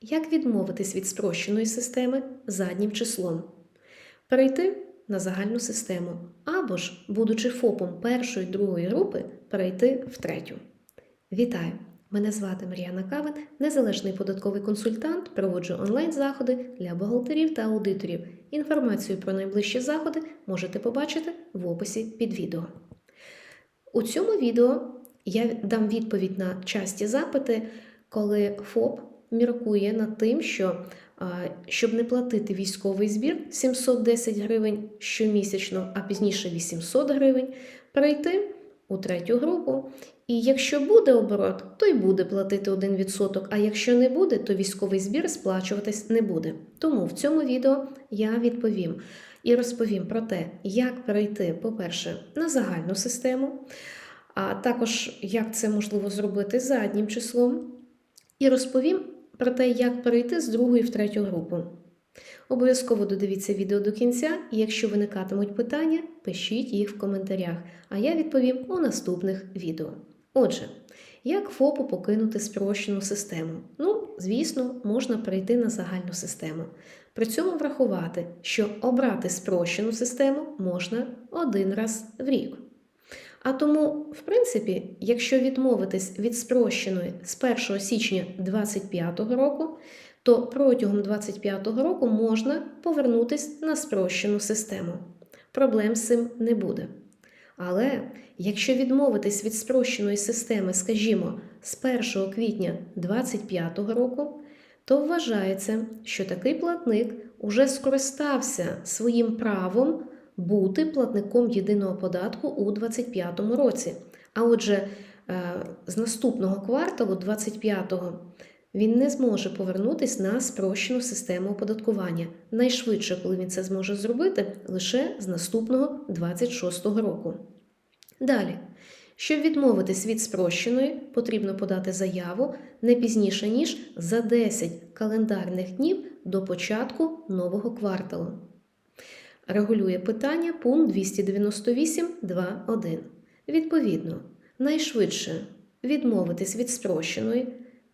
Як відмовитись від спрощеної системи заднім числом? Перейти на загальну систему або ж, будучи ФОПом першої другої групи, перейти в третю. Вітаю! Мене звати Мар'яна Кавин, незалежний податковий консультант. Проводжу онлайн-заходи для бухгалтерів та аудиторів. Інформацію про найближчі заходи можете побачити в описі під відео. У цьому відео я дам відповідь на часті запити, коли ФОП міркує над тим, що щоб не платити військовий збір 710 гривень щомісячно, а пізніше 800 гривень, перейти у третю групу. І якщо буде оборот, то й буде платити 1%, а якщо не буде, то військовий збір сплачуватись не буде. Тому в цьому відео я відповім і розповім про те, як перейти, по-перше, на загальну систему, а також як це можливо зробити заднім числом, і розповім про те, як перейти з другої в третю групу. Обов'язково додивіться відео до кінця, і якщо виникатимуть питання, пишіть їх в коментарях, а я відповім у наступних відео. Отже, як ФОПу покинути спрощену систему? Ну, звісно, можна перейти на загальну систему. При цьому врахувати, що обрати спрощену систему можна один раз в рік. А тому, в принципі, якщо відмовитись від спрощеної з 1 січня 2025 року, то протягом 2025 року можна повернутися на спрощену систему. Проблем з цим не буде. Але якщо відмовитись від спрощеної системи, скажімо, з 1 квітня 2025 року, то вважається, що такий платник уже скористався своїм правом бути платником єдиного податку у 2025 році. А отже, з наступного кварталу 2025 він не зможе повернутися на спрощену систему оподаткування. Найшвидше, коли він це зможе зробити, лише з наступного 26 року. Далі, щоб відмовитись від спрощеної, потрібно подати заяву не пізніше, ніж за 10 календарних днів до початку нового кварталу. Регулює питання пункт 298.2.1. Відповідно, найшвидше відмовитись від спрощеної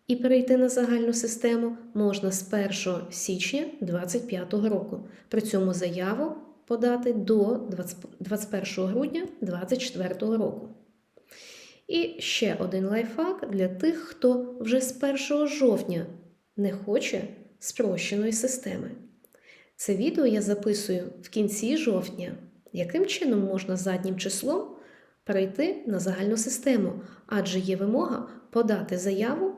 і перейти на загальну систему можна з 1 січня 2025 року. При цьому заяву подати до 21 грудня 2024 року. І ще один лайфхак для тих, хто вже з 1 жовтня не хоче спрощеної системи. Це відео я записую в кінці жовтня, яким чином можна заднім числом перейти на загальну систему, адже є вимога подати заяву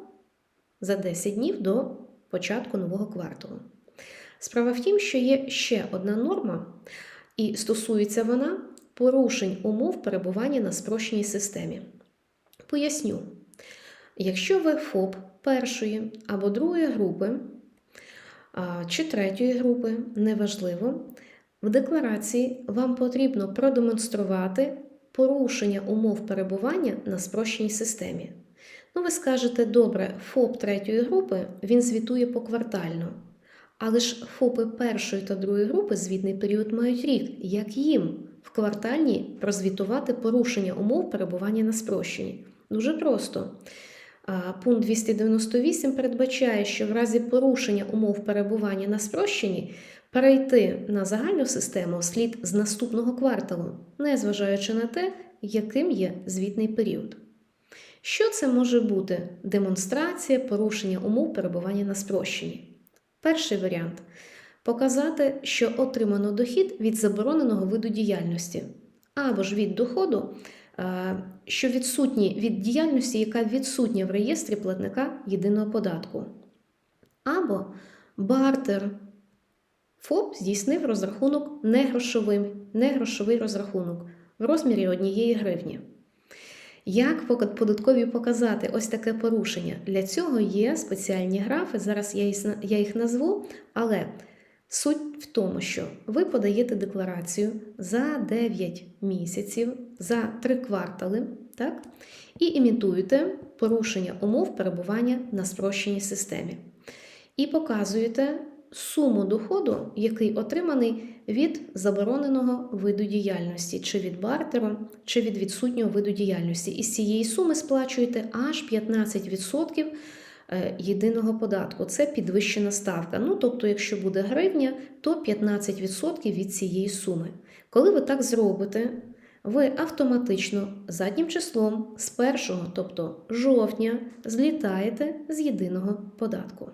за 10 днів до початку нового кварталу. Справа в тім, що є ще одна норма, і стосується вона порушень умов перебування на спрощеній системі. Поясню, якщо ви ФОП першої або другої групи, чи третьої групи, неважливо, в декларації вам потрібно продемонструвати порушення умов перебування на спрощеній системі. Ну, ви скажете, добре, ФОП третьої групи він звітує поквартально. Але ж ФОПи першої та другої групи звітний період мають рік, як їм в квартальні прозвітувати порушення умов перебування на спрощенні. Дуже просто. Пункт 298 передбачає, що в разі порушення умов перебування на спрощенні перейти на загальну систему слід з наступного кварталу, незважаючи на те, яким є звітний період. Що це може бути? Демонстрація порушення умов перебування на спрощенні. Перший варіант показати, що отримано дохід від забороненого виду діяльності, або ж від доходу, що відсутні від діяльності, яка відсутня в реєстрі платника єдиного податку. Або бартер. ФОП здійснив розрахунок негрошовим, негрошовий розрахунок в розмірі однієї гривні. Як податкові показати ось таке порушення? Для цього є спеціальні графи, зараз я їх назву, але суть в тому, що ви подаєте декларацію за 9 місяців, за 3 квартали, так? і імітуєте порушення умов перебування на спрощеній системі. І показуєте суму доходу, який отриманий від забороненого виду діяльності, чи від бартеру, чи від відсутнього виду діяльності. І з цієї суми сплачуєте аж 15% е, єдиного податку. Це підвищена ставка. Ну, тобто, якщо буде гривня, то 15% від цієї суми. Коли ви так зробите, ви автоматично заднім числом з 1, тобто жовтня, злітаєте з єдиного податку.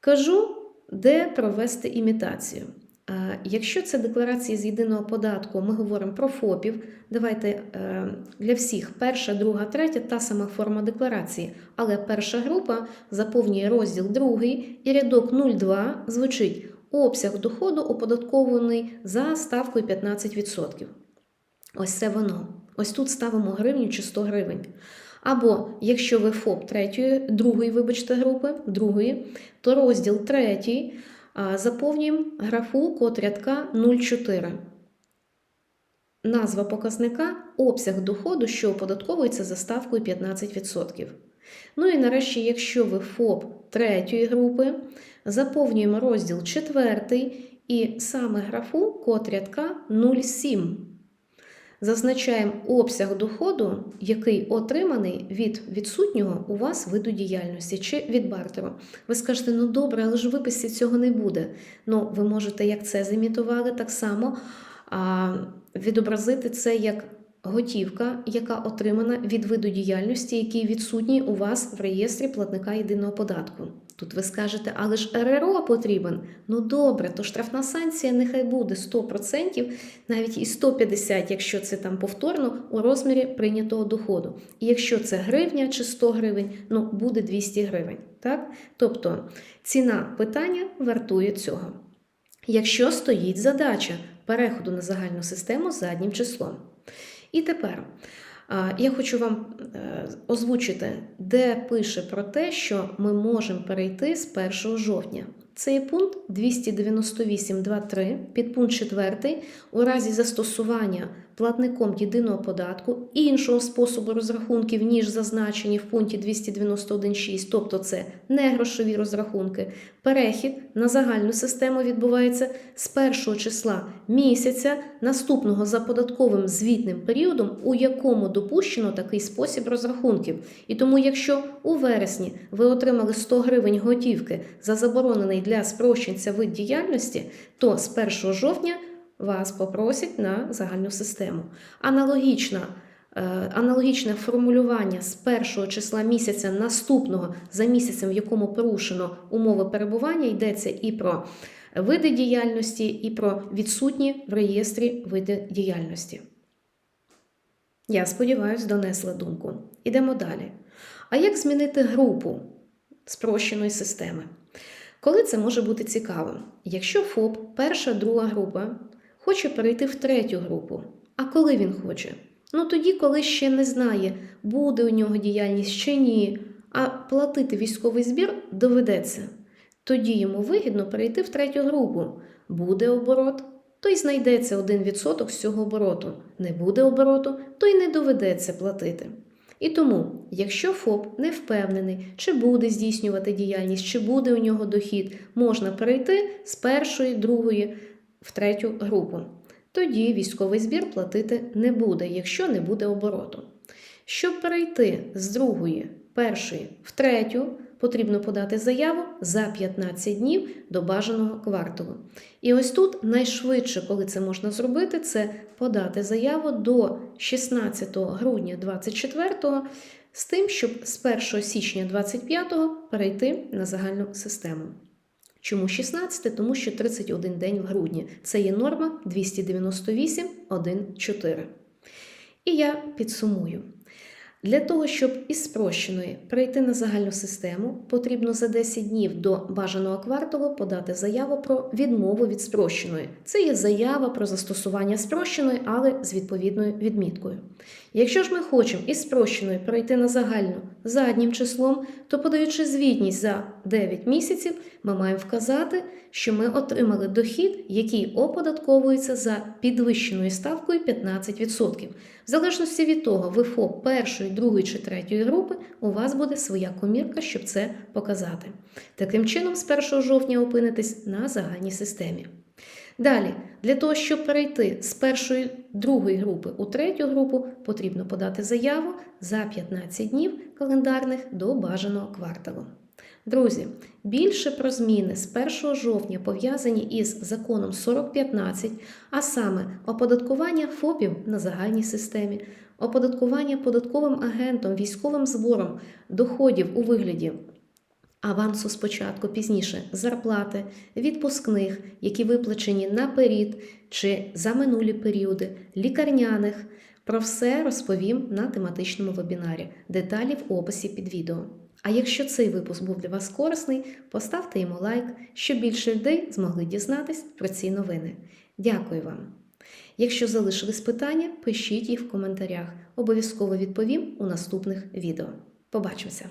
Кажу, де провести імітацію. Е, Якщо це декларації з єдиного податку, ми говоримо про ФОПів. Давайте е, для всіх перша, друга, третя та сама форма декларації. Але перша група заповнює розділ другий і рядок 02 звучить обсяг доходу оподаткований за ставкою 15%. Ось це воно. Ось тут ставимо гривню чи 100 гривень. Або якщо ви ФОП третьої, другої, вибачте, групи, другої, то розділ третій заповнюємо графу код рядка 04. Назва показника обсяг доходу, що оподатковується за ставкою 15%. Ну і нарешті, якщо ви ФОП третьої групи, заповнюємо розділ 4 і саме графу код рядка 07. Зазначаємо обсяг доходу, який отриманий від відсутнього у вас виду діяльності чи від бартеру. Ви скажете, ну добре, але ж в виписі цього не буде. Ну, ви можете, як це зімітували, так само а, відобразити це як готівка, яка отримана від виду діяльності, який відсутній у вас в реєстрі платника єдиного податку. Тут ви скажете, але ж РРО потрібен. Ну добре, то штрафна санкція нехай буде 100%, навіть і 150%, якщо це там повторно у розмірі прийнятого доходу. І якщо це гривня чи 100 гривень, ну буде 200 гривень. Так? Тобто ціна питання вартує цього. Якщо стоїть задача переходу на загальну систему заднім числом. І тепер я хочу вам е, озвучити, де пише про те, що ми можемо перейти з 1 жовтня. Це є пункт 298.2.3, підпункт 4, у разі застосування платником єдиного податку іншого способу розрахунків, ніж зазначені в пункті 291.6, тобто це не грошові розрахунки. Перехід на загальну систему відбувається з першого числа місяця, наступного за податковим звітним періодом, у якому допущено такий спосіб розрахунків. І тому, якщо у вересні ви отримали 100 гривень готівки за заборонений для спрощенця вид діяльності, то з 1 жовтня вас попросять на загальну систему. Аналогічна, е, аналогічне формулювання з першого числа місяця наступного за місяцем, в якому порушено умови перебування, йдеться і про види діяльності, і про відсутні в реєстрі види діяльності. Я сподіваюся, донесла думку. Ідемо далі. А як змінити групу спрощеної системи? Коли це може бути цікавим? Якщо ФОП, перша, друга група, хоче перейти в третю групу. А коли він хоче? Ну тоді, коли ще не знає, буде у нього діяльність чи ні, а платити військовий збір доведеться. Тоді йому вигідно перейти в третю групу. Буде оборот, то й знайдеться 1% з цього обороту. Не буде обороту, то й не доведеться платити. І тому, якщо ФОП не впевнений, чи буде здійснювати діяльність, чи буде у нього дохід, можна перейти з першої, другої в третю групу. Тоді військовий збір платити не буде, якщо не буде обороту. Щоб перейти з другої, першої в третю, потрібно подати заяву за 15 днів до бажаного кварталу. І ось тут найшвидше, коли це можна зробити, це подати заяву до 16 грудня 2024 з тим, щоб з 1 січня 2025 перейти на загальну систему. Чому 16? Тому що 31 день в грудні. Це є норма 298.1.4. І я підсумую. Для того, щоб із спрощеної перейти на загальну систему, потрібно за 10 днів до бажаного кварталу подати заяву про відмову від спрощеної. Це є заява про застосування спрощеної, але з відповідною відміткою. Якщо ж ми хочемо із спрощеної перейти на загальну заднім числом, то подаючи звітність за 9 місяців, ми маємо вказати, що ми отримали дохід, який оподатковується за підвищеною ставкою 15%. В залежності від того, ви ФОП першої, другої чи третьої групи, у вас буде своя комірка, щоб це показати. Таким чином, з 1 жовтня опинитесь на загальній системі. Далі, для того, щоб перейти з першої другої групи у третю групу, потрібно подати заяву за 15 днів календарних до бажаного кварталу. Друзі, більше про зміни з 1 жовтня пов'язані із законом 4015, а саме оподаткування ФОПів на загальній системі, оподаткування податковим агентом, військовим збором доходів у вигляді авансу спочатку, пізніше зарплати, відпускних, які виплачені наперед чи за минулі періоди, лікарняних. Про все розповім на тематичному вебінарі. Деталі в описі під відео. А якщо цей випуск був для вас корисний, поставте йому лайк, щоб більше людей змогли дізнатись про ці новини. Дякую вам! Якщо залишились питання, пишіть їх в коментарях. Обов'язково відповім у наступних відео. Побачимося!